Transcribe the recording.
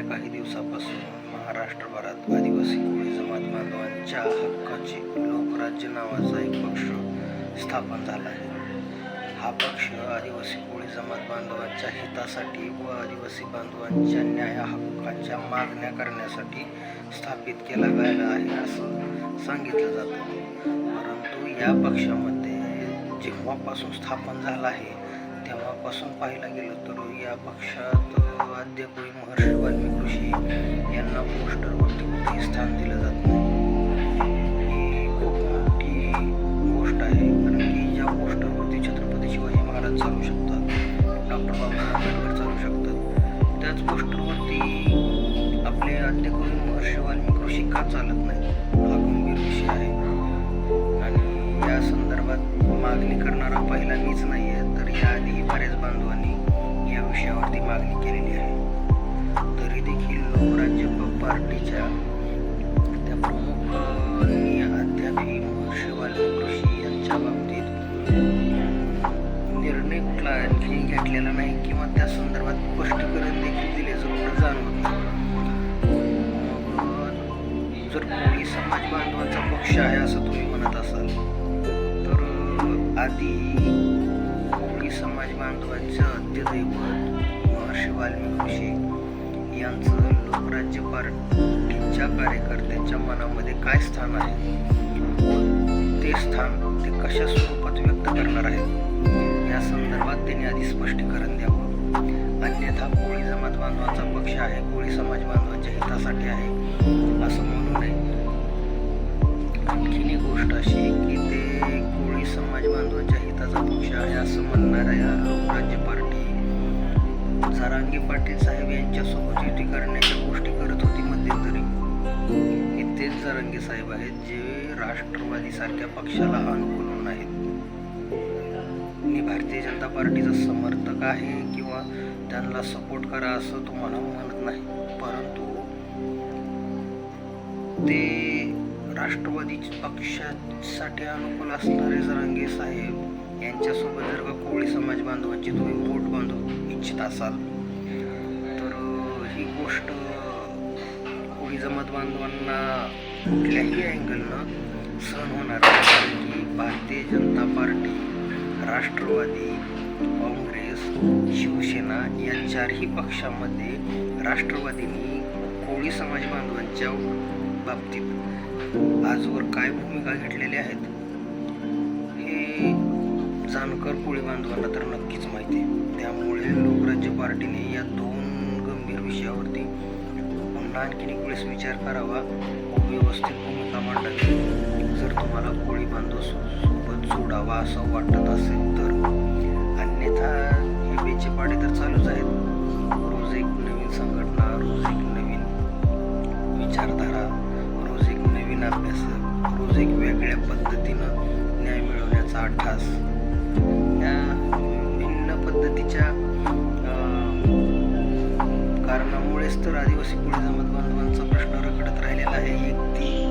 गेल्या काही दिवसापासून महाराष्ट्रभरात आदिवासी कोळी जमात बांधवांच्या हक्काचे लोकराज्य नावाचा एक पक्ष स्थापन झाला आहे. हा पक्ष आदिवासी कोळी जमात बांधवांच्या हितासाठी व आदिवासी बांधवांच्या न्याय हक्काच्या मागण्या करण्यासाठी स्थापित केला गेला आहे असं सांगितलं जातं. परंतु या पक्षामध्ये जेव्हापासून स्थापन झाला आहे तेव्हापासून पाहायला गेलं तर या पक्षात अद्यापही महर्षी वाल्मिकी यांना पोस्टरवरती कुठेही स्थान दिलं जात नाही. ही खूप मोठी गोष्ट आहे. कारण की ज्या पोस्टरवरती छत्रपती शिवाजी महाराज चालू शकतात. डॉक्टर बाबासाहेब आंबेडकर चालू शकतात. त्याच पोस्टरवरती आपले अद्यापही महर्षी वाल्मिकी ऋषी का चालत नाही? हा गंभीर विषय आहे. आणि या संदर्भात मागणी करणारा पहिला मीच नाही आहे तर याआधीही बऱ्याच बांधवांनी या विषयावरती मागणी केलेली आहे. तरी देखील पार्टीच्या त्या प्रमुख अद्यापही महर्षी कृषी यांच्या बाबतीत निर्णय कुठला आणखी घेतलेला नाही किंवा त्या संदर्भात स्पष्टीकरण देखील दिल्याचं कुठं जाणवत मग जर कोळी समाज बांधवांचा पक्ष आहे असं तुम्ही म्हणत असाल तर आधी कोळी समाज बांधवांचं आद्यदैवत महर्षी वाल्मिकी ऋषी यांचं लोकराज्य पार्टीच्या कार्यकर्त्यांच्या मनामध्ये काय स्थान आहे? व ते स्थान ते कशा स्वरूपात व्यक्त करणार आहेत? या संदर्भात त्यांनी आधी स्पष्टीकरण द्यावं. अन्यथा कोळी जमात बांधवांचा पक्ष आहे कोळी समाज बांधवांच्या हितासाठी आहे असं म्हणू नये. आणखीन एक गोष्ट अशी की ते कोळी समाज बांधवांच्या हिताचा पक्ष आहे असं म्हणणाऱ्या लोकराज्य पार्टी जरांगे पाटील साहेब यांच्यासोबत युती करण्याच्या गोष्टी करत होती मध्यंतरी. हे तेच जरांगे साहेब आहेत जे राष्ट्रवादी सारख्या पक्षाला अनुकूल नाहीत. मी भारतीय जनता पार्टीचा समर्थक आहे किंवा त्यांना सपोर्ट करा असं तुम्हाला म्हणत नाही परंतु ते राष्ट्रवादी पक्षासाठी अनुकूल असणारे जरांगे साहेब यांच्यासोबत जर का कोळी समाज बांधवांची तुम्ही वोट बांधू इच्छित असाल बांधवांना कुठल्याही अँगलनं सहन होणार कारण की भारतीय जनता पार्टी राष्ट्रवादी काँग्रेस शिवसेना या चारही पक्षामध्ये राष्ट्रवादींनी कोळी समाज बांधवांच्या बाबतीत आजवर काय भूमिका घेतलेल्या आहेत हे जाणकार कोळी बांधवांना तर नक्कीच माहिती आहे. त्यामुळे लोकराज्य पार्टीने या दोन गंभीर विषयावरती पुन्हा आणखीन एक वेळेस विचार करावा. व्यवस्थित भूमिका मांडावी जर तुम्हाला कोळी बांधव सोबत सोडावा असं वाटत असेल तर. अन्यथा हे बेचे पाडे तर चालूच आहेत. रोज एक नवीन संघटना रोज एक नवीन विचारधारा रोज एक नवीन अभ्यास रोज एक वेगळ्या पद्धतीनं न्याय मिळवण्याचा अट्टास. या भिन्न पद्धतीच्या तर आदिवासी कोळी जमात बांधवांचा प्रश्न रखडत राहिलेला आहे. एक ती